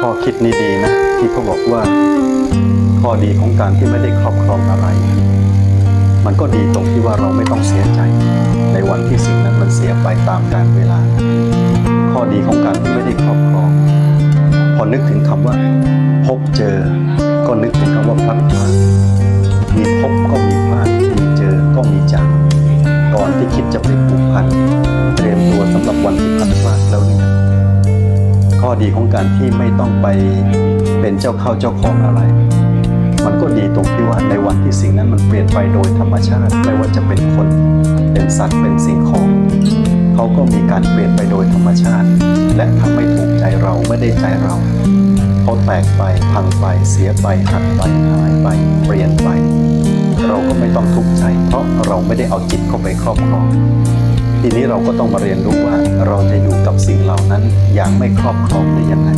ข้อคิดนี้ดีนะ ที่เขาบอกว่า ข้อดีของการที่ไม่ได้ครอบครองอะไร มันก็ดีตรงที่ว่าเราไม่ต้องเสียใจ ในวันที่สิ่งนั้นมันเสียไปตามกาลเวลา ข้อดีของการที่ไม่ได้ครอบครอง พอนึกถึงคำว่า พบเจอ ก็นึกถึงคำว่าพลัด ข้อดีของการที่ไม่ต้องไปเป็นเจ้าเข้าเจ้าของอะไร มันก็ดีตรงที่ว่าในวันที่สิ่งนั้นมันเปลี่ยนไปโดยธรรมชาติ ไม่ว่าจะเป็นคน เป็นสัตว์ เป็นสิ่งของ เขาก็มีการเปลี่ยนไปโดยธรรมชาติ และถ้าไม่ถูกใจเราไม่ได้ใจเรา เขาแตกไป พังไป เสียไป หักไป หายไป เปลี่ยนไป เราก็ไม่ต้องทุกข์ใจ เพราะเราไม่ได้เอาจิตเข้าไปครอบครองทีนี้เราก็ต้องมาเรียนรู้ว่า นั้นอย่างไม่ครอบครองได้ยังไง